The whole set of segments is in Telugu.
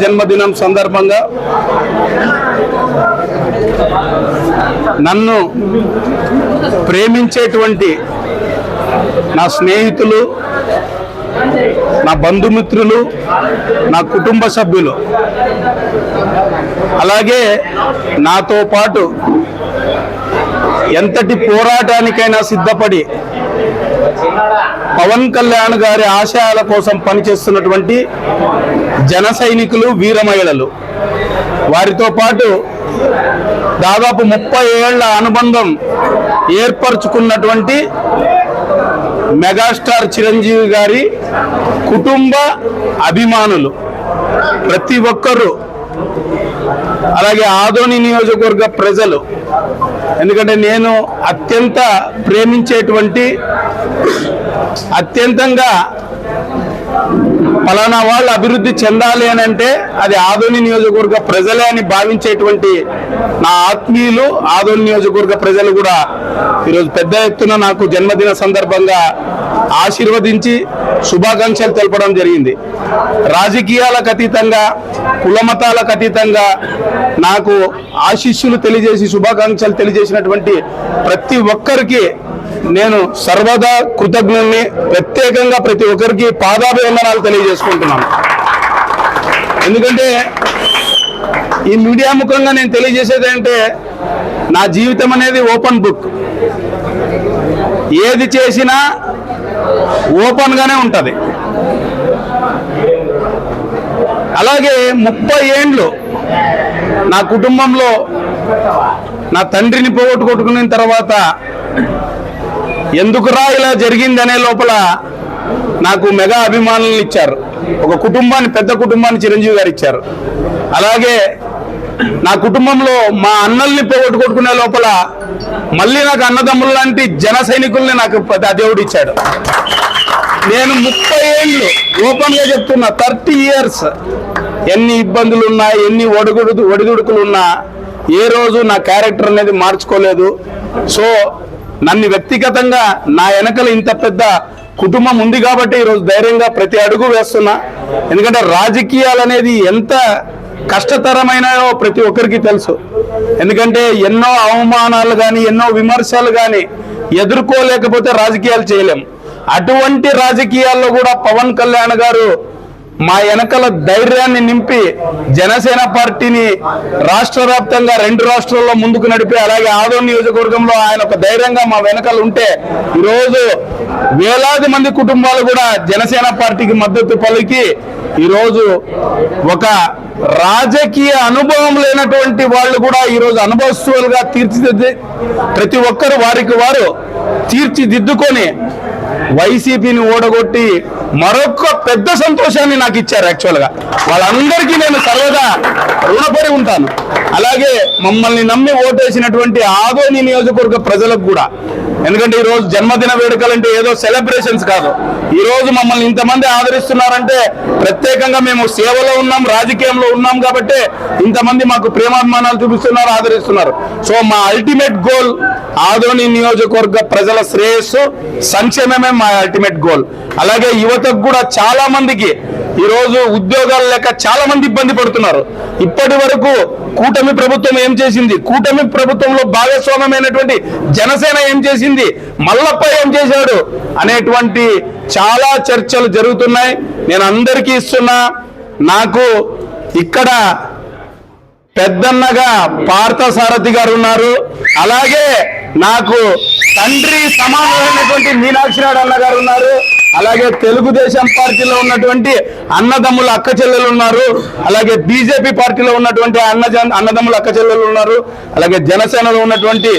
జన్మదినం సందర్భంగా నన్ను ప్రేమించేటువంటి నా స్నేహితులు నా బంధుమిత్రులు నా కుటుంబ సభ్యులు. అలాగే నాతో పాటు ఎంతటి పోరాటానికైనా సిద్ధపడి పవన్ కళ్యాణ్ గారి ఆశయాల కోసం పనిచేస్తున్నటువంటి జన సైనికులు వీర మహిళలు. వారితో పాటు దాదాపు ముప్పై ఏళ్ళ అనుబంధం ఏర్పరచుకున్నటువంటి మెగాస్టార్ చిరంజీవి గారి కుటుంబ అభిమానులు. ప్రతి ఒక్కరూ అలాగే ఆదోని నియోజకవర్గ ప్రజలు ఎందుకంటే నేను అత్యంత ప్రేమించేటువంటి అత్యంతంగా ఫలానా వాళ్ళు అభివృద్ధి చెందాలి అని అంటే అది ఆదోని నియోజకవర్గ ప్రజలే అని భావించేటువంటి నా ఆత్మీయులు ఆదోని నియోజకవర్గ ప్రజలు కూడా ఈరోజు పెద్ద ఎత్తున నాకు జన్మదిన సందర్భంగా ఆశీర్వదించి శుభాకాంక్షలు తెలపడం జరిగింది. రాజకీయాలకు అతీతంగా కులమతాలకు అతీతంగా నాకు ఆశీస్సులు తెలియజేసి శుభాకాంక్షలు తెలియజేసినటువంటి ప్రతి ఒక్కరికి నేను సర్వదా కృతజ్ఞుల్ని ప్రత్యేకంగా ప్రతి ఒక్కరికి పాదాభివందనాలు తెలియజేసుకుంటున్నాను. ఎందుకంటే ఈ మీడియా ముఖంగా నేను తెలియజేసేది అంటే నా జీవితం అనేది ఓపెన్ బుక్. ఏది చేసినా ఓపెన్గానే ఉంటుంది. అలాగే ముప్పై ఏండ్లు నా కుటుంబంలో నా తండ్రిని పోగొట్టుకొట్టుకున్న తర్వాత ఎందుకురా ఇలా జరిగిందనే లోపల నాకు మెగా అభిమానులు ఇచ్చారు. ఒక కుటుంబాన్ని పెద్ద కుటుంబాన్ని చిరంజీవి గారు ఇచ్చారు. అలాగే నా కుటుంబంలో మా అన్నల్ని పోగొట్టుకొట్టుకునే లోపల మళ్ళీ నాకు అన్నదమ్ములు లాంటి జన సైనికుల్ని నాకు దేవుడు ఇచ్చాడు. నేను ముప్పై ఏళ్ళు ఓపెన్గా చెప్తున్నా థర్టీ ఇయర్స్ ఎన్ని ఇబ్బందులు ఉన్నా ఎన్ని ఒడుగుడు ఒడిదుడుకులు ఉన్నా ఏ రోజు నా క్యారెక్టర్ అనేది మార్చుకోలేదు. సో నన్ను వ్యక్తిగతంగా నా వెనకల ఇంత పెద్ద కుటుంబం ఉంది కాబట్టి ఈరోజు ధైర్యంగా ప్రతి అడుగు వేస్తున్నా. ఎందుకంటే రాజకీయాలు అనేది ఎంత కష్టతరమైనాయో ప్రతి ఒక్కరికి తెలుసు. ఎందుకంటే ఎన్నో అవమానాలు కానీ ఎన్నో విమర్శలు కానీ ఎదుర్కోలేకపోతే రాజకీయాలు చేయలేం. అటువంటి రాజకీయాల్లో కూడా పవన్ కళ్యాణ్ గారు మా వెనకల ధైర్యాన్ని నింపి జనసేన పార్టీని రాష్ట్ర వ్యాప్తంగా రెండు రాష్ట్రాల్లో ముందుకు నడిపి అలాగే ఆదో నియోజకవర్గంలో ఆయన ఒక ధైర్యంగా మా వెనకాల ఉంటే ఈరోజు వేలాది మంది కుటుంబాలు కూడా జనసేన పార్టీకి మద్దతు పలికి ఈరోజు ఒక రాజకీయ అనుభవం లేనటువంటి వాళ్ళు కూడా ఈరోజు అనుభవస్తులుగా తీర్చిదిద్ది ప్రతి ఒక్కరు వారికి వారు తీర్చిదిద్దుకొని వైసీపీని ఓడగొట్టి మరొక పెద్ద సంతోషాన్ని నాకు ఇచ్చారు యాక్చువల్గా వాళ్ళందరికీ నేను సర్వదా రుణపడి ఉంటాను. అలాగే మమ్మల్ని నమ్మి ఓటేసినటువంటి ఆదోని నియోజకవర్గ ప్రజలకు కూడా. ఎందుకంటే ఈరోజు జన్మదిన వేడుకలు అంటే ఏదో సెలబ్రేషన్స్ కాదు. ఈ రోజు మమ్మల్ని ఇంతమంది ఆదరిస్తున్నారంటే ప్రత్యేకంగా మేము సేవలో ఉన్నాం రాజకీయంలో ఉన్నాం కాబట్టి ఇంతమంది మాకు ప్రేమాభిమానాలు చూపిస్తున్నారు ఆదరిస్తున్నారు. సో మా అల్టిమేట్ గోల్ ఆదోని నియోజకవర్గ ప్రజల శ్రేయస్సు సంక్షేమమే మా అల్టిమేట్ గోల్ అలాగే యువతకు కూడా చాలా మందికి ఈరోజు ఉద్యోగాలు లేక చాలా మంది ఇబ్బంది పడుతున్నారు. ఇప్పటి వరకు కూటమి ప్రభుత్వం ఏం చేసింది? కూటమి ప్రభుత్వంలో భాగస్వామ్యమైనటువంటి జనసేన ఏం చేసింది? మల్లప్ప ఏం చేశాడు? అనేటువంటి చాలా చర్చలు జరుగుతున్నాయి. నేను అందరికీ ఇస్తున్నా నాకు ఇక్కడ పెద్దన్నగా పార్థసారథి గారు ఉన్నారు. అలాగే నాకు తండ్రి సమానమైనటువంటి మీనాక్షి నాయుడు అన్న గారు ఉన్నారు. అలాగే తెలుగుదేశం పార్టీలో ఉన్నటువంటి అన్నదమ్ముల అక్క చెల్లెలు ఉన్నారు. అలాగే బీజేపీ పార్టీలో ఉన్నటువంటి అన్న అన్నదమ్ముల అక్క చెల్లెలు ఉన్నారు. అలాగే జనసేనలో ఉన్నటువంటి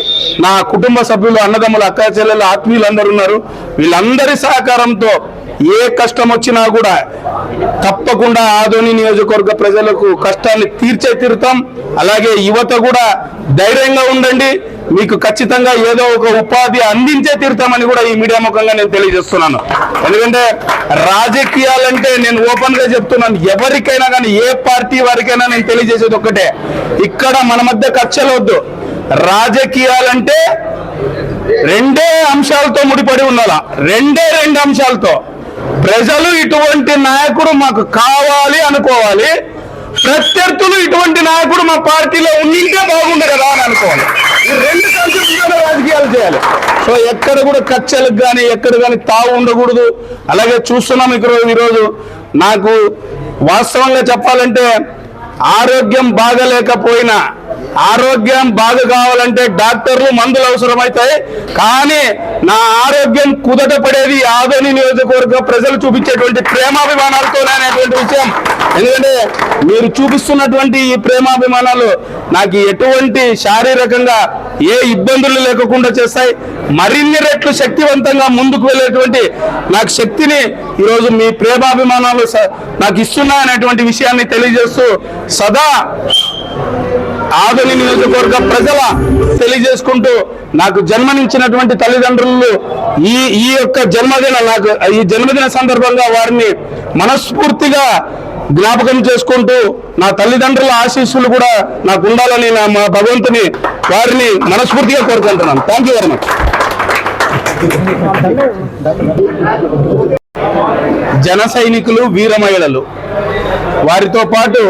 నా కుటుంబ సభ్యులు అన్నదమ్ముల అక్క చెల్లెలు ఆత్మీయులందరూ ఉన్నారు. వీళ్ళందరి సహకారంతో ఏ కష్టం వచ్చినా కూడా తప్పకుండా ఆదోని నియోజకవర్గ ప్రజలకు కష్టాన్ని తీర్చే తీరుతాం. అలాగే యువత కూడా ధైర్యంగా ఉండండి. మీకు ఖచ్చితంగా ఏదో ఒక ఉపాధి అందించే తీరుతామని కూడా ఈ మీడియా ముఖంగా నేను తెలియజేస్తున్నాను. ఎందుకంటే రాజకీయాలంటే నేను ఓపెన్గా చెప్తున్నాను. ఎవరికైనా కానీ ఏ పార్టీ వారికైనా నేను తెలియజేసేది ఒక్కటే. ఇక్కడ మన మధ్య ఖర్చలవద్దు రాజకీయాలంటే రెండే అంశాలతో ముడిపడి ఉండాల. రెండే రెండు అంశాలతో. ప్రజలు ఇటువంటి నాయకుడు మాకు కావాలి అనుకోవాలి. ప్రత్యర్థులు ఇటువంటి నాయకుడు మా పార్టీలో ఉండింటే బాగుండే కదా అని అనుకోవాలి. రెండు కాన్సెప్ట్లోనే రాజకీయాలు చేయాలి. సో ఎక్కడ కూడా కచ్చలకు కానీ ఎక్కడ కానీ తావు ఉండకూడదు. అలాగే చూస్తున్నాం ఇక్కడ ఈరోజు. నాకు వాస్తవంగా చెప్పాలంటే ఆరోగ్యం బాగలేకపోయినా ఆరోగ్యం బాగా కావాలంటే డాక్టర్లు మందులు అవసరమవుతాయి కానీ నా ఆరోగ్యం కుదట పడేది ఆదోని నియోజకవర్గ ప్రజలు చూపించేటువంటి ప్రేమాభిమానాలతోనే అనేటువంటి విషయం. ఎందుకంటే మీరు చూపిస్తున్నటువంటి ఈ ప్రేమాభిమానాలు నాకు ఎటువంటి శారీరకంగా ఏ ఇబ్బందులు లేకుండా చేస్తాయి. మరిన్ని రెట్లు శక్తివంతంగా ముందుకు వెళ్ళేటువంటి నాకు శక్తిని ఈరోజు మీ ప్రేమాభిమానాలు స- నాకు ఇస్తున్నాయనేటువంటి విషయాన్ని తెలియజేస్తూ సదా ఆదోని నియోజకవర్గ ప్రజల తెలియజేసుకుంటూ నాకు జన్మనిచ్చినటువంటి తల్లిదండ్రులు ఈ ఈ యొక్క జన్మదిన నాకు ఈ జన్మదిన సందర్భంగా వారిని మనస్ఫూర్తిగా జ్ఞాపకం చేసుకుంటూ నా తల్లిదండ్రుల ఆశీస్సులు కూడా నాకు ఉండాలని నా మా భగవంతుని వారిని మనస్ఫూర్తిగా కోరుకుంటున్నాను. థ్యాంక్ యూ వెరీ మచ్ జన సైనికులు వీర మహిళలు. వారితో పాటు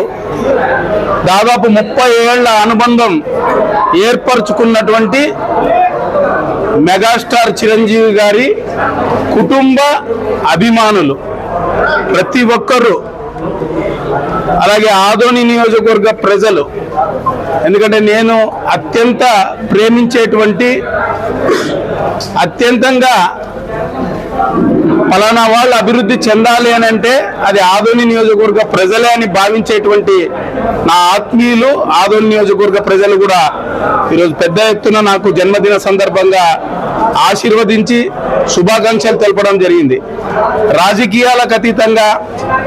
దాదాపు ముప్పై ఏళ్ళ అనుబంధం ఏర్పరచుకున్నటువంటి మెగాస్టార్ చిరంజీవి గారి కుటుంబ అభిమానులు. ప్రతి ఒక్కరూ అలాగే ఆదోని నియోజకవర్గ ప్రజలు ఎందుకంటే నేను అత్యంత ప్రేమించేటువంటి అత్యంతంగా ఫలానా వాళ్ళు అభివృద్ధి చెందాలి అని అంటే అది ఆదోని నియోజకవర్గ ప్రజలే అని భావించేటువంటి నా ఆత్మీయులు ఆదోని నియోజకవర్గ ప్రజలు కూడా ఈరోజు పెద్ద ఎత్తున నాకు జన్మదిన సందర్భంగా ఆశీర్వదించి శుభాకాంక్షలు తెలపడం జరిగింది. రాజకీయాలకు అతీతంగా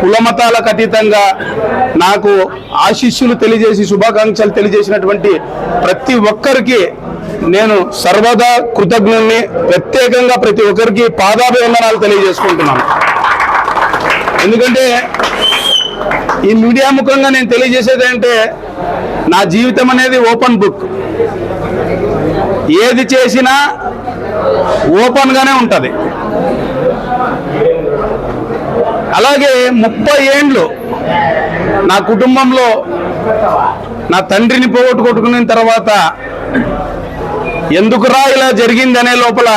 కులమతాలకు అతీతంగా నాకు ఆశీస్సులు తెలియజేసి శుభాకాంక్షలు తెలియజేసినటువంటి ప్రతి ఒక్కరికి నేను సర్వదా కృతజ్ఞుల్ని ప్రత్యేకంగా ప్రతి ఒక్కరికి పాదాభివందనాలు తెలియజేసుకుంటున్నాను. ఎందుకంటే ఈ మీడియా ముఖంగా నేను తెలియజేసేది అంటే నా జీవితం అనేది ఓపెన్ బుక్. ఏది చేసినా ఓపెన్గానే ఉంటుంది. అలాగే ముప్పై ఏండ్లు నా కుటుంబంలో నా తండ్రిని పోగొట్టుకొట్టుకున్న తర్వాత ఎందుకురా ఇలా జరిగిందనే లోపల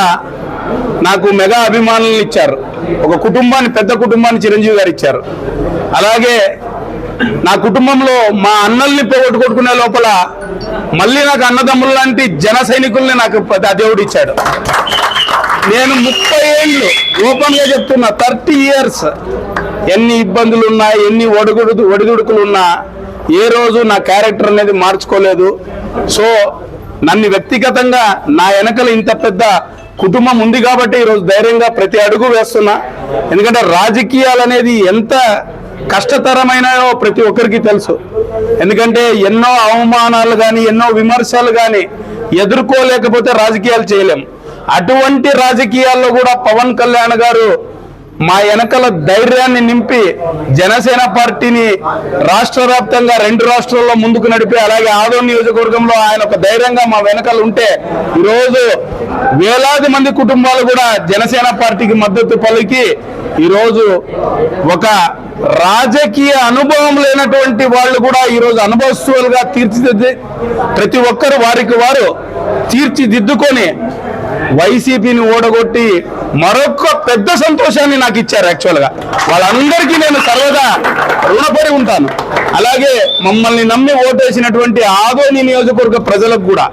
నాకు మెగా అభిమానులను ఇచ్చారు. ఒక కుటుంబాన్ని పెద్ద కుటుంబాన్ని చిరంజీవి గారు ఇచ్చారు. అలాగే నా కుటుంబంలో మా అన్నల్ని పోగొట్టుకొట్టుకునే లోపల మళ్ళీ నాకు అన్నదమ్ములు లాంటి జన సైనికుల్ని నాకు ఆ దేవుడు ఇచ్చాడు. నేను ముప్పై ఏళ్ళు ఓపెన్ చెప్తున్నా థర్టీ ఇయర్స్ ఎన్ని ఇబ్బందులు ఉన్నా ఎన్ని ఒడిగుడు ఒడిదుడుకులు ఉన్నా ఏ రోజు నా క్యారెక్టర్ అనేది మార్చుకోలేదు. సో నన్ను వ్యక్తిగతంగా నా వెనకలు ఇంత పెద్ద కుటుంబం ఉంది కాబట్టి ఈరోజు ధైర్యంగా ప్రతి అడుగు వేస్తున్నా. ఎందుకంటే రాజకీయాలు అనేది ఎంత కష్టతరమైనయో ప్రతి ఒక్కరికి తెలుసు. ఎందుకంటే ఎన్నో అవమానాలు కానీ ఎన్నో విమర్శలు కానీ ఎదుర్కోలేకపోతే రాజకీయాలు చేయలేం. అటువంటి రాజకీయాల్లో కూడా పవన్ కళ్యాణ్ గారు మా వెనకల ధైర్యాన్ని నింపి జనసేన పార్టీని రాష్ట్ర వ్యాప్తంగా రెండు రాష్ట్రాల్లో ముందుకు నడిపి అలాగే ఆదో నియోజకవర్గంలో ఆయన ఒక ధైర్యంగా మా వెనకలు ఉంటే ఈరోజు వేలాది మంది కుటుంబాలు కూడా జనసేన పార్టీకి మద్దతు పలికి ఈరోజు ఒక రాజకీయ అనుభవం లేనటువంటి వాళ్ళు కూడా ఈరోజు అనుభవస్తువులుగా తీర్చిదిద్ది ప్రతి ఒక్కరు వారికి వారు తీర్చిదిద్దుకొని వైసీపీని ఓడగొట్టి మరొక పెద్ద సంతోషాన్ని నాకు ఇచ్చారు యాక్చువల్గా వాళ్ళందరికీ నేను సర్వదా రుణపడి ఉంటాను. అలాగే మమ్మల్ని నమ్మి ఓటేసినటువంటి ఆదోని నియోజకవర్గ ప్రజలకు కూడా.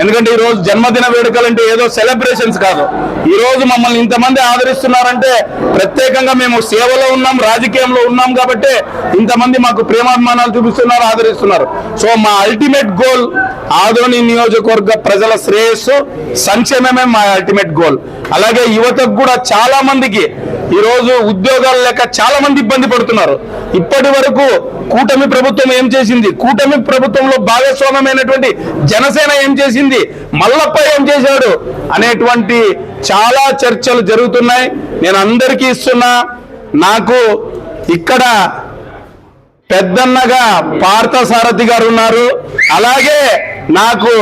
ఎందుకంటే ఈరోజు జన్మదిన వేడుకలు అంటే ఏదో సెలబ్రేషన్స్ కాదు. ఈరోజు మమ్మల్ని ఇంతమంది ఆదరిస్తున్నారంటే ప్రత్యేకంగా మేము సేవలో ఉన్నాం రాజకీయంలో ఉన్నాం కాబట్టి ఇంతమంది మాకు ప్రేమాభిమానాలు చూపిస్తున్నారు ఆదరిస్తున్నారు. సో మా అల్టిమేట్ గోల్ ఆదోని నియోజకవర్గ ప్రజల శ్రేయస్సు సంక్షేమమే మా అల్టిమేట్ గోల్ అలాగే యువతకు కూడా చాలా మందికి ఈరోజు ఉద్యోగాలు లేక చాలా మంది ఇబ్బంది పడుతున్నారు. ఇప్పటి వరకు కూటమి ప్రభుత్వం ఏం చేసింది? కూటమి ప్రభుత్వంలో భాగస్వామ్యమైనటువంటి జనసేన ఏం చేసింది? మల్లప్ప ఏం చేశాడు? అనేటువంటి చాలా చర్చలు జరుగుతున్నాయి. నేను అందరికీ ఇస్తున్నా నాకు ఇక్కడ పెద్దన్నగా పార్థసారథి గారు ఉన్నారు. అలాగే నాకు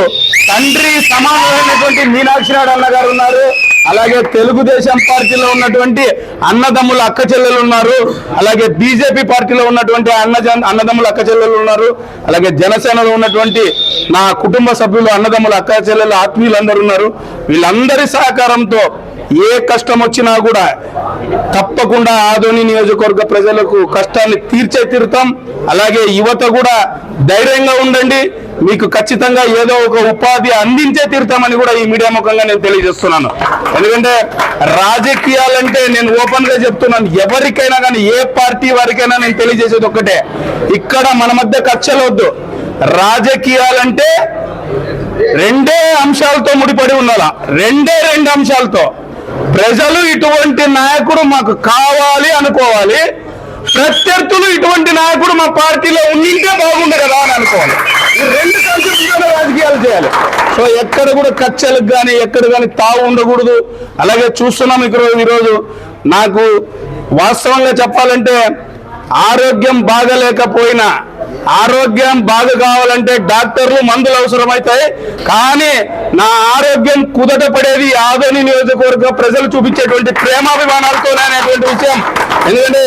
తండ్రి సమానమైనటువంటి మీనాక్షి నాయుడు అన్న గారు ఉన్నారు. అలాగే తెలుగుదేశం పార్టీలో ఉన్నటువంటి అన్నదమ్ముల అక్క చెల్లెలు ఉన్నారు. అలాగే బీజేపీ పార్టీలో ఉన్నటువంటి అన్న అన్నదమ్ముల అక్క చెల్లెలు ఉన్నారు. అలాగే జనసేనలో ఉన్నటువంటి నా కుటుంబ సభ్యులు అన్నదమ్ముల అక్క చెల్లెలు ఆత్మీయులు ఉన్నారు. వీళ్ళందరి సహకారంతో ఏ కష్టం వచ్చినా కూడా తప్పకుండా ఆదోని నియోజకవర్గ ప్రజలకు కష్టాన్ని తీర్చే తీరుతాం. అలాగే యువత కూడా ధైర్యంగా ఉండండి. మీకు ఖచ్చితంగా ఏదో ఒక ఉపాధి అందించే తీరుతామని కూడా ఈ మీడియా ముఖంగా నేను తెలియజేస్తున్నాను. ఎందుకంటే రాజకీయాలంటే నేను ఓపెన్గా చెప్తున్నాను. ఎవరికైనా కానీ ఏ పార్టీ వారికైనా నేను తెలియజేసేది ఒక్కటే. ఇక్కడ మన మధ్య కక్షలు రాజకీయాలంటే రెండే అంశాలతో ముడిపడి ఉండాలా? రెండే రెండు అంశాలతో. ప్రజలు ఇటువంటి నాయకుడు మాకు కావాలి అనుకోవాలి. ప్రత్యర్థులు ఇటువంటి నాయకుడు మా పార్టీలో ఉండింటే బాగుండు కదా అని అనుకోవాలి. రెండు కాన్సెప్ట్లోనే రాజకీయాలు చేయాలి. సో ఎక్కడ కూడా కచ్చలకు కానీ ఎక్కడ కానీ తావు ఉండకూడదు. అలాగే చూస్తున్నాం ఇక్కడ ఈరోజు నాకు వాస్తవంగా చెప్పాలంటే ఆరోగ్యం బాగలేకపోయినా ఆరోగ్యం బాగా కావాలంటే డాక్టర్లు మందులు అవసరమవుతాయి కానీ నా ఆరోగ్యం కుదట పడేది ఆదోని నియోజకవర్గ ప్రజలు చూపించేటువంటి ప్రేమాభిమానాలతో అనేటువంటి విషయం. ఎందుకంటే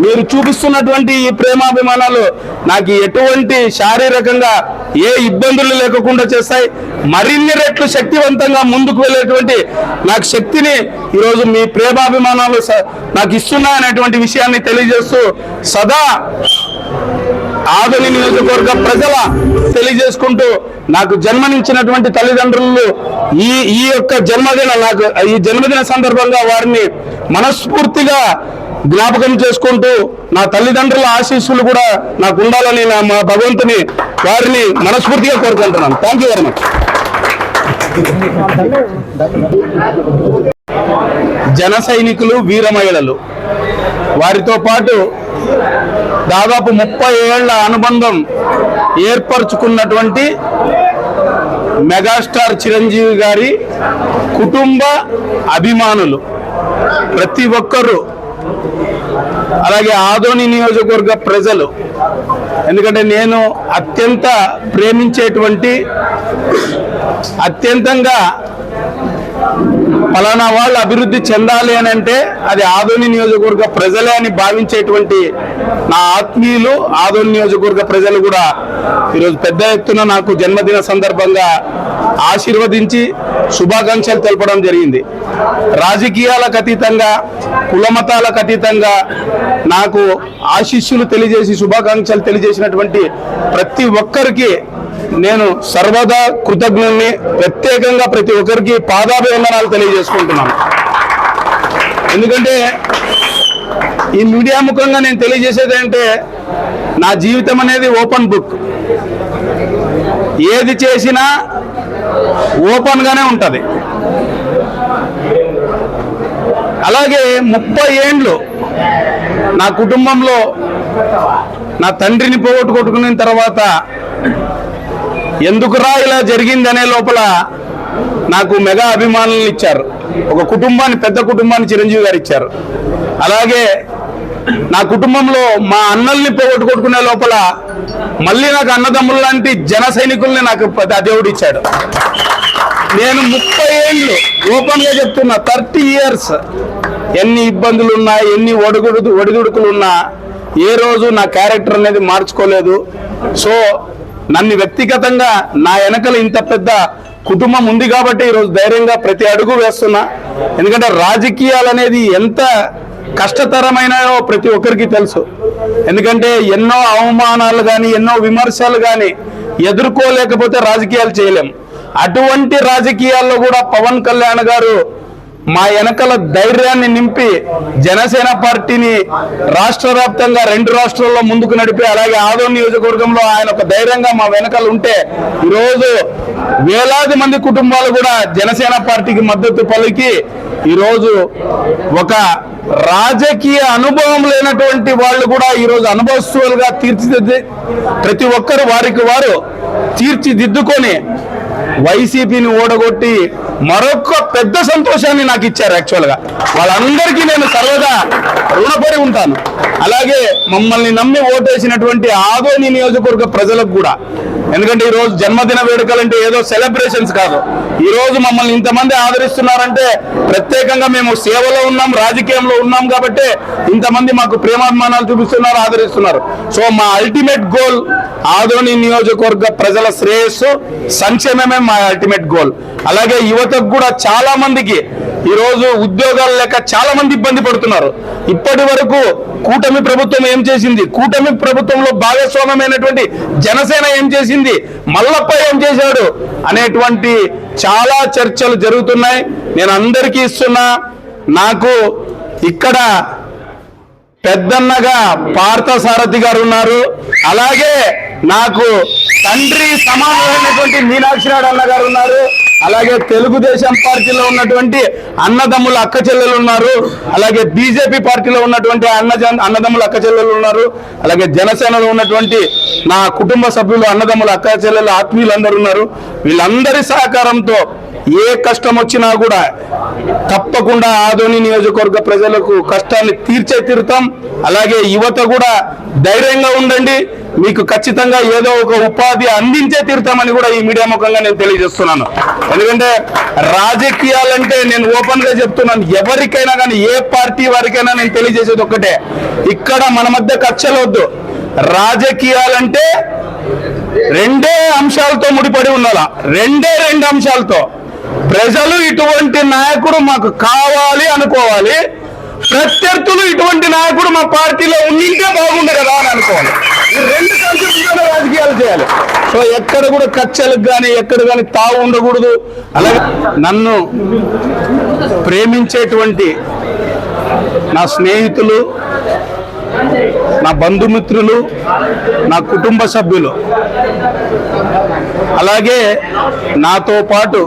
మీరు చూపిస్తున్నటువంటి ఈ ప్రేమాభిమానాలు నాకు ఎటువంటి శారీరకంగా ఏ ఇబ్బందులు లేకుండా చేస్తాయి. మరిన్ని రెట్లు శక్తివంతంగా ముందుకు వెళ్ళేటువంటి నాకు శక్తిని ఈరోజు మీ ప్రేమాభిమానాలు స- నాకు ఇస్తున్నాయనేటువంటి విషయాన్ని తెలియజేస్తూ సదా ఆదోని నియోజకవర్గ ప్రజల తెలియజేసుకుంటూ నాకు జన్మనిచ్చినటువంటి తల్లిదండ్రులు ఈ ఈ యొక్క జన్మదిన నాకు ఈ జన్మదిన సందర్భంగా వారిని మనస్ఫూర్తిగా జ్ఞాపకం చేసుకుంటూ నా తల్లిదండ్రుల ఆశీస్సులు కూడా నాకు ఉండాలని నా మా భగవంతుని వారిని మనస్ఫూర్తిగా కోరుకుంటున్నాను. థ్యాంక్ యూ వెరీ మచ్ జన సైనికులు వీర మహిళలు వారితో పాటు దాదాపు ముప్పై ఏళ్ళ అనుబంధం ఏర్పరచుకున్నటువంటి మెగాస్టార్ చిరంజీవి గారి కుటుంబ అభిమానులు. ప్రతి ఒక్కరూ అలాగే ఆదోని నియోజకవర్గ ప్రజలు ఎందుకంటే నేను అత్యంత ప్రేమించేటువంటి అత్యంతంగా ఫలానా వాళ్ళు అభివృద్ధి చెందాలి అని అంటే అది ఆదోని నియోజకవర్గ ప్రజలే అని భావించేటువంటి నా ఆత్మీయులు ఆదోని నియోజకవర్గ ప్రజలు కూడా ఈరోజు పెద్ద ఎత్తున నాకు జన్మదిన సందర్భంగా ఆశీర్వదించి శుభాకాంక్షలు తెలపడం జరిగింది. రాజకీయాలకు అతీతంగా కులమతాలకు అతీతంగా నాకు ఆశీస్సులు తెలియజేసి శుభాకాంక్షలు తెలియజేసినటువంటి ప్రతి ఒక్కరికి నేను సర్వదా కృతజ్ఞుల్ని ప్రత్యేకంగా ప్రతి ఒక్కరికి పాదాభివందనాలు తెలియజేసుకుంటున్నాను. ఎందుకంటే ఈ మీడియా ముఖంగా నేను తెలియజేసేది అంటే నా జీవితం అనేది ఓపెన్ బుక్. ఏది చేసినా ఓపెన్గానే ఉంటుంది. అలాగే ముప్పై ఏండ్లు నా కుటుంబంలో నా తండ్రిని పోగొట్టుకొట్టుకున్న తర్వాత ఎందుకురా ఇలా జరిగిందనే లోపల నాకు మెగా అభిమానులను ఇచ్చారు. ఒక కుటుంబాన్ని పెద్ద కుటుంబాన్ని చిరంజీవి గారు ఇచ్చారు. అలాగే నా కుటుంబంలో మా అన్నల్ని పోగొట్టుకొట్టుకునే లోపల మళ్ళీ నాకు అన్నదమ్ములు లాంటి జన సైనికుల్ని నాకు పెద్ద దేవుడు ఇచ్చాడు. నేను ముప్పై ఏళ్ళు ఓపెన్ చెప్తున్నా థర్టీ ఇయర్స్ ఎన్ని ఇబ్బందులు ఉన్నా ఎన్ని ఒడుగుడు ఒడిదుడుకులు ఉన్నా ఏ రోజు నా క్యారెక్టర్ అనేది మార్చుకోలేదు. సో నన్ను వ్యక్తిగతంగా నా వెనకలు ఇంత పెద్ద కుటుంబం ఉంది కాబట్టి ఈరోజు ధైర్యంగా ప్రతి అడుగు వేస్తున్నా. ఎందుకంటే రాజకీయాలు అనేది ఎంత కష్టతరమైనయో ప్రతి ఒక్కరికి తెలుసు. ఎందుకంటే ఎన్నో అవమానాలు కానీ ఎన్నో విమర్శలు కానీ ఎదుర్కోలేకపోతే రాజకీయాలు చేయలేం. అటువంటి రాజకీయాల్లో కూడా పవన్ కళ్యాణ్ గారు మా వెనకల ధైర్యాన్ని నింపి జనసేన పార్టీని రాష్ట్ర వ్యాప్తంగా రెండు రాష్ట్రాల్లో ముందుకు నడిపి అలాగే ఆదో నియోజకవర్గంలో ఆయన ఒక ధైర్యంగా మా వెనకాల ఉంటే ఈరోజు వేలాది మంది కుటుంబాలు కూడా జనసేన పార్టీకి మద్దతు పలికి ఈరోజు ఒక రాజకీయ అనుభవం లేనటువంటి వాళ్ళు కూడా ఈరోజు అనుభవస్తువులుగా తీర్చిదిద్ది ప్రతి ఒక్కరు వారికి వారు తీర్చిదిద్దుకొని వైసీపీని ఓడగొట్టి మరొక పెద్ద సంతోషాన్ని నాకు ఇచ్చారు యాక్చువల్గా వాళ్ళందరికీ నేను సర్వదా రుణపడి ఉంటాను. అలాగే మమ్మల్ని నమ్మి ఓటేసినటువంటి ఆదోని నియోజకవర్గ ప్రజలకు కూడా. ఎందుకంటే ఈ రోజు జన్మదిన వేడుకలు అంటే ఏదో సెలబ్రేషన్స్ కాదు. ఈ రోజు మమ్మల్ని ఇంతమంది ఆదరిస్తున్నారంటే ప్రత్యేకంగా మేము సేవలో ఉన్నాం రాజకీయంలో ఉన్నాం కాబట్టి ఇంతమంది మాకు ప్రేమాభిమానాలు చూపిస్తున్నారు ఆదరిస్తున్నారు. సో మా అల్టిమేట్ గోల్ ఆదోని నియోజకవర్గ ప్రజల శ్రేయస్సు సంక్షేమమే మా అల్టిమేట్ గోల్ అలాగే యువతకు కూడా చాలా మందికి ఈరోజు ఉద్యోగాలు లేక చాలా మంది ఇబ్బంది పడుతున్నారు. ఇప్పటి వరకు కూటమి ప్రభుత్వం ఏం చేసింది? కూటమి ప్రభుత్వంలో భాగస్వామ్యమైనటువంటి జనసేన ఏం చేసింది? మల్లప్ప ఏం చేశాడు? అనేటువంటి చాలా చర్చలు జరుగుతున్నాయి. నేను అందరికీ ఇస్తున్నా నాకు ఇక్కడ పెద్దన్నగా పార్థసారథి గారు ఉన్నారు. అలాగే నాకు తండ్రి సమానమైనటువంటి మీనాక్షి నాయుడు అన్న గారు ఉన్నారు. అలాగే తెలుగుదేశం పార్టీలో ఉన్నటువంటి అన్నదమ్ముల అక్క చెల్లెలు ఉన్నారు. అలాగే బీజేపీ పార్టీలో ఉన్నటువంటి అన్న అన్నదమ్ముల అక్క చెల్లెలు ఉన్నారు. అలాగే జనసేనలో ఉన్నటువంటి నా కుటుంబ సభ్యులు అన్నదమ్ముల అక్క చెల్లెలు ఆత్మీయులందరూ ఉన్నారు. వీళ్ళందరి సహకారంతో ఏ కష్టం వచ్చినా కూడా తప్పకుండా ఆదోని నియోజకవర్గ ప్రజలకు కష్టాన్ని తీర్చే తీరుతాం. అలాగే యువత కూడా ధైర్యంగా ఉండండి. మీకు ఖచ్చితంగా ఏదో ఒక ఉపాధి అందించే తీరుతామని కూడా ఈ మీడియా ముఖంగా నేను తెలియజేస్తున్నాను. ఎందుకంటే రాజకీయాలంటే నేను ఓపెన్గా చెప్తున్నాను. ఎవరికైనా కానీ ఏ పార్టీ వారికైనా నేను తెలియజేసేది ఒక్కటే. ఇక్కడ మన మధ్య కక్షలవద్దు రాజకీయాలంటే రెండే అంశాలతో ముడిపడి ఉండాల? రెండే రెండు అంశాలతో. ప్రజలు ఇటువంటి నాయకుడు మాకు కావాలి అనుకోవాలి. ప్రత్యర్థులు ఇటువంటి నాయకుడు మా పార్టీలో ఉండింటే బాగుండు కదా అని అనుకోవాలి. రెండు కలిసి రాజకీయాలు చేయాలి. సో ఎక్కడ కూడా కచ్చలకు కానీ ఎక్కడ కానీ తావు ఉండకూడదు. అలాగే నన్ను ప్రేమించేటువంటి నా స్నేహితులు నా బంధుమిత్రులు నా కుటుంబ సభ్యులు. అలాగే నాతో పాటు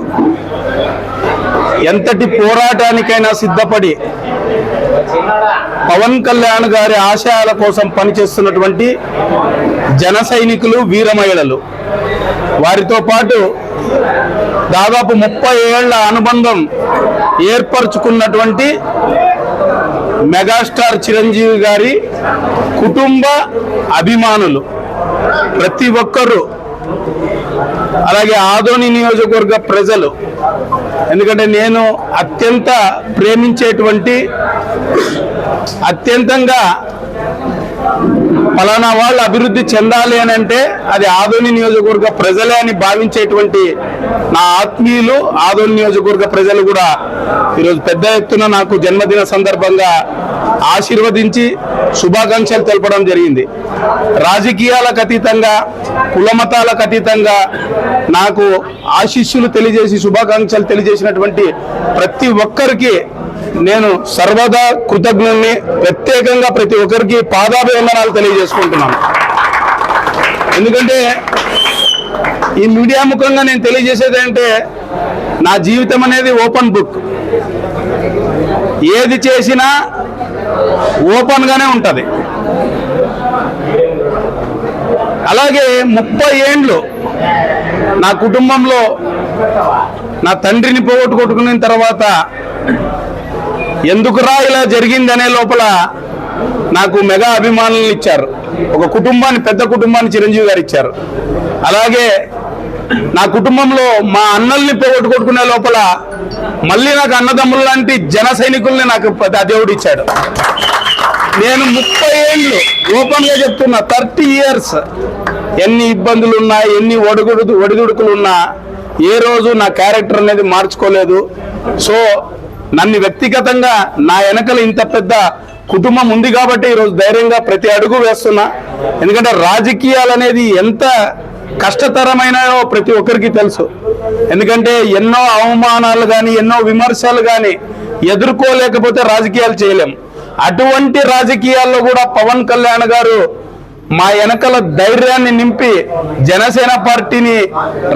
ఎంతటి పోరాటానికైనా సిద్ధపడి పవన్ కళ్యాణ్ గారి ఆశయాల కోసం పనిచేస్తున్నటువంటి జన సైనికులు వీర మహిళలు. వారితో పాటు దాదాపు ముప్పై ఏళ్ళ అనుబంధం ఏర్పరచుకున్నటువంటి మెగాస్టార్ చిరంజీవి గారి కుటుంబ అభిమానులు. ప్రతి ఒక్కరూ అలాగే ఆదోని నియోజకవర్గ ప్రజలు ఎందుకంటే నేను అత్యంత ప్రేమించేటువంటి అత్యంతంగా ఫలానా వాళ్ళు అభివృద్ధి చెందాలి అని అంటే అది ఆదోని నియోజకవర్గ ప్రజలే అని భావించేటువంటి నా ఆత్మీయులు ఆదోని నియోజకవర్గ ప్రజలు కూడా ఈరోజు పెద్ద ఎత్తున నాకు జన్మదిన సందర్భంగా ఆశీర్వదించి శుభాకాంక్షలు తెలపడం జరిగింది. రాజకీయాలకు అతీతంగా కులమతాలకు అతీతంగా నాకు ఆశీస్సులు తెలియజేసి శుభాకాంక్షలు తెలియజేసినటువంటి ప్రతి ఒక్కరికి నేను సర్వదా కృతజ్ఞుల్ని ప్రత్యేకంగా ప్రతి ఒక్కరికి పాదాభివందనాలు తెలియజేసుకుంటున్నాను. ఎందుకంటే ఈ మీడియా ముఖంగా నేను తెలియజేసేది అంటే నా జీవితం అనేది ఓపెన్ బుక్. ఏది చేసినా ఓపెన్గానే ఉంటుంది. అలాగే ముప్పై ఏండ్లు నా కుటుంబంలో నా తండ్రిని పోగొట్టుకొట్టుకున్న తర్వాత ఎందుకురా ఇలా జరిగిందనే లోపల నాకు మెగా అభిమానులను ఇచ్చారు. ఒక కుటుంబాన్ని పెద్ద కుటుంబాన్ని చిరంజీవి గారు ఇచ్చారు. అలాగే నా కుటుంబంలో మా అన్నల్ని పోగొట్టుకొట్టుకునే లోపల మళ్ళీ నాకు అన్నదమ్ములు లాంటి జన సైనికుల్ని నాకు దేవుడు ఇచ్చాడు. నేను ముప్పై ఏళ్ళు ఓపెన్ చెప్తున్నా థర్టీ ఇయర్స్ ఎన్ని ఇబ్బందులు ఉన్నా ఎన్ని ఒడుగుడు ఒడిదుడుకులు ఉన్నా ఏ రోజు నా క్యారెక్టర్ అనేది మార్చుకోలేదు. సో నన్ను వ్యక్తిగతంగా నా వెనకల ఇంత పెద్ద కుటుంబం ఉంది కాబట్టి ఈరోజు ధైర్యంగా ప్రతి అడుగు వేస్తున్నా. ఎందుకంటే రాజకీయాలు అనేది ఎంత కష్టతరమైనయో ప్రతి ఒక్కరికి తెలుసు. ఎందుకంటే ఎన్నో అవమానాలు కానీ ఎన్నో విమర్శలు కానీ ఎదుర్కోలేకపోతే రాజకీయాలు చేయలేం. అటువంటి రాజకీయాల్లో కూడా పవన్ కళ్యాణ్ గారు మా వెనకల ధైర్యాన్ని నింపి జనసేన పార్టీని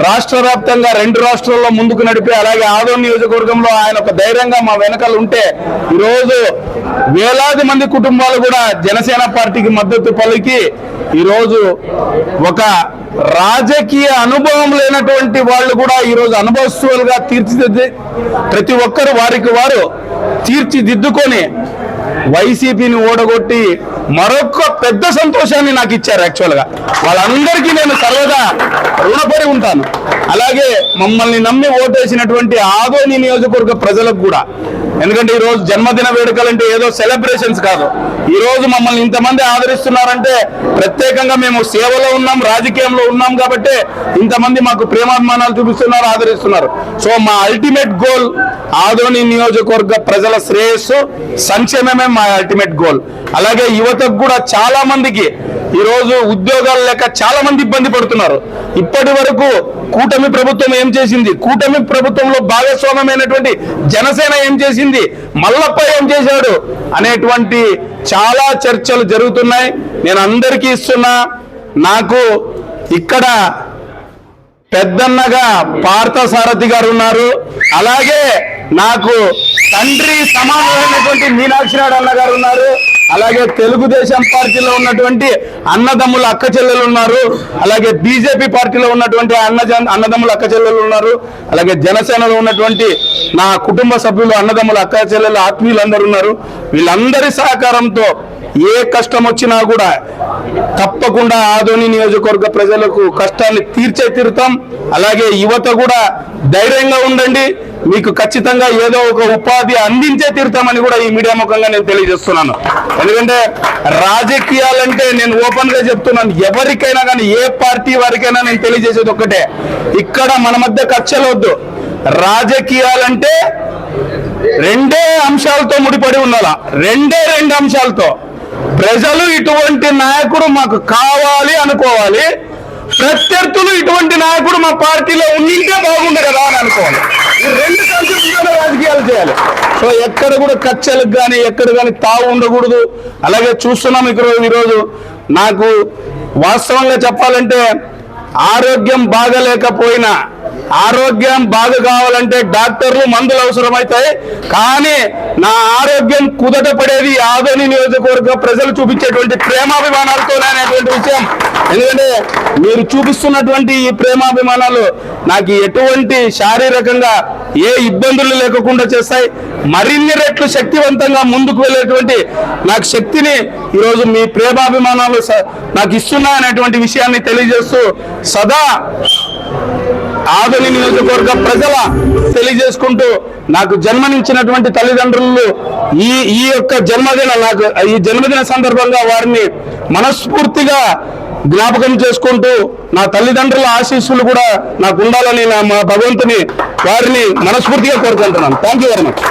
రాష్ట్ర వ్యాప్తంగా రెండు రాష్ట్రాల్లో ముందుకు నడిపి అలాగే ఆదో నియోజకవర్గంలో ఆయన ఒక ధైర్యంగా మా వెనకలు ఉంటే ఈరోజు వేలాది మంది కుటుంబాలు కూడా జనసేన పార్టీకి మద్దతు పలికి ఈరోజు ఒక రాజకీయ అనుభవం లేనటువంటి వాళ్ళు కూడా ఈరోజు అనుభవస్తువులుగా తీర్చిదిద్ది ప్రతి ఒక్కరు వారికి వారు తీర్చిదిద్దుకొని వైసీపీని ఓడగొట్టి మరొక పెద్ద సంతోషాన్ని నాకు ఇచ్చారు యాక్చువల్గా వాళ్ళందరికీ నేను సర్వదా రుణపడి ఉంటాను. అలాగే మమ్మల్ని నమ్మి ఓటేసినటువంటి ఆదోని నియోజకవర్గ ప్రజలకు కూడా. ఎందుకంటే ఈ రోజు జన్మదిన వేడుకలు అంటే ఏదో సెలబ్రేషన్స్ కాదు. ఈ రోజు మమ్మల్ని ఇంతమంది ఆదరిస్తున్నారంటే ప్రత్యేకంగా మేము సేవలో ఉన్నాం రాజకీయంలో ఉన్నాం కాబట్టి ఇంతమంది మాకు ప్రేమాభిమానాలు చూపిస్తున్నారు ఆదరిస్తున్నారు. సో మా అల్టిమేట్ గోల్ ఆదోని నియోజకవర్గ ప్రజల శ్రేయస్సు సంక్షేమమే మా అల్టిమేట్ గోల్ అలాగే యువతకు కూడా చాలా మందికి ఈరోజు ఉద్యోగాలు లేక చాలా మంది ఇబ్బంది పడుతున్నారు. ఇప్పటి వరకు కూటమి ప్రభుత్వం ఏం చేసింది? కూటమి ప్రభుత్వంలో భాగస్వామ్యమైనటువంటి జనసేన ఏం చేసింది? మల్లప్ప ఏం చేశాడు? అనేటువంటి చాలా చర్చలు జరుగుతున్నాయి. నేను అందరికీ ఇస్తున్నా నాకు ఇక్కడ పెద్దన్నగా పార్థసారథి గారు ఉన్నారు. అలాగే నాకు తండ్రి సమానమైనటువంటి మీనాక్షి నాయుడు అన్న గారు ఉన్నారు. అలాగే తెలుగుదేశం పార్టీలో ఉన్నటువంటి అన్నదమ్ముల అక్క చెల్లెలు ఉన్నారు. అలాగే బీజేపీ పార్టీలో ఉన్నటువంటి అన్న అన్నదమ్ముల అక్క చెల్లెలు ఉన్నారు. అలాగే జనసేనలో ఉన్నటువంటి నా కుటుంబ సభ్యులు అన్నదమ్ముల అక్క చెల్లెలు ఆత్మీయులు ఉన్నారు. వీళ్ళందరి సహకారంతో ఏ కష్టం వచ్చినా కూడా తప్పకుండా ఆదోని నియోజకవర్గ ప్రజలకు కష్టాన్ని తీర్చే తీరుతాం. అలాగే యువత కూడా ధైర్యంగా ఉండండి. మీకు ఖచ్చితంగా ఏదో ఒక ఉపాధి అందించే తీరుతామని కూడా ఈ మీడియా ముఖంగా నేను తెలియజేస్తున్నాను. ఎందుకంటే రాజకీయాలంటే నేను ఓపెన్గా చెప్తున్నాను. ఎవరికైనా కానీ ఏ పార్టీ వారికైనా నేను తెలియజేసేది ఒక్కటే. ఇక్కడ మన మధ్య కక్షలవద్దు రాజకీయాలంటే రెండే అంశాలతో ముడిపడి ఉండాల? రెండే రెండు అంశాలతో. ప్రజలు ఇటువంటి నాయకుడు మాకు కావాలి అనుకోవాలి. ప్రత్యర్థులు ఇటువంటి నాయకుడు మా పార్టీలో ఉండింటే బాగుండు కదా అని అనుకోవాలి. ఈ రెండు కలిసి రాజకీయాలు చేయాలి. సో ఎక్కడ కూడా కచ్చలకు కానీ ఎక్కడ కానీ తావు ఉండకూడదు. అలాగే చూస్తున్నాం ఇక్కడ ఈరోజు నాకు వాస్తవంగా చెప్పాలంటే ఆరోగ్యం బాగలేకపోయినా ఆరోగ్యం బాగా కావాలంటే డాక్టర్లు మందులు అవసరమవుతాయి కానీ నా ఆరోగ్యం కుదట పడేది ఆదోని నియోజకవర్గ ప్రజలు చూపించేటువంటి ప్రేమాభిమానాలతోనేటువంటి విషయం. ఎందుకంటే మీరు చూపిస్తున్నటువంటి ఈ ప్రేమాభిమానాలు నాకు ఎటువంటి శారీరకంగా ఏ ఇబ్బందులు లేకుండా చేస్తాయి. మరిన్ని రెట్లు శక్తివంతంగా ముందుకు వెళ్ళేటువంటి నాకు శక్తిని ఈరోజు మీ ప్రేమాభిమానాలు స- నాకు ఇస్తున్నాయనేటువంటి విషయాన్ని తెలియజేస్తూ సదా ఆదోని నియోజకవర్గ ప్రజల తెలియజేసుకుంటూ నాకు జన్మనిచ్చినటువంటి తల్లిదండ్రులు ఈ ఈ యొక్క జన్మదిన నాకు ఈ జన్మదిన సందర్భంగా వారిని మనస్ఫూర్తిగా జ్ఞాపకం చేసుకుంటూ నా తల్లిదండ్రుల ఆశీస్సులు కూడా నాకు ఉండాలని నా మా భగవంతుని వారిని మనస్ఫూర్తిగా కోరుకుంటున్నాను. Thank you very much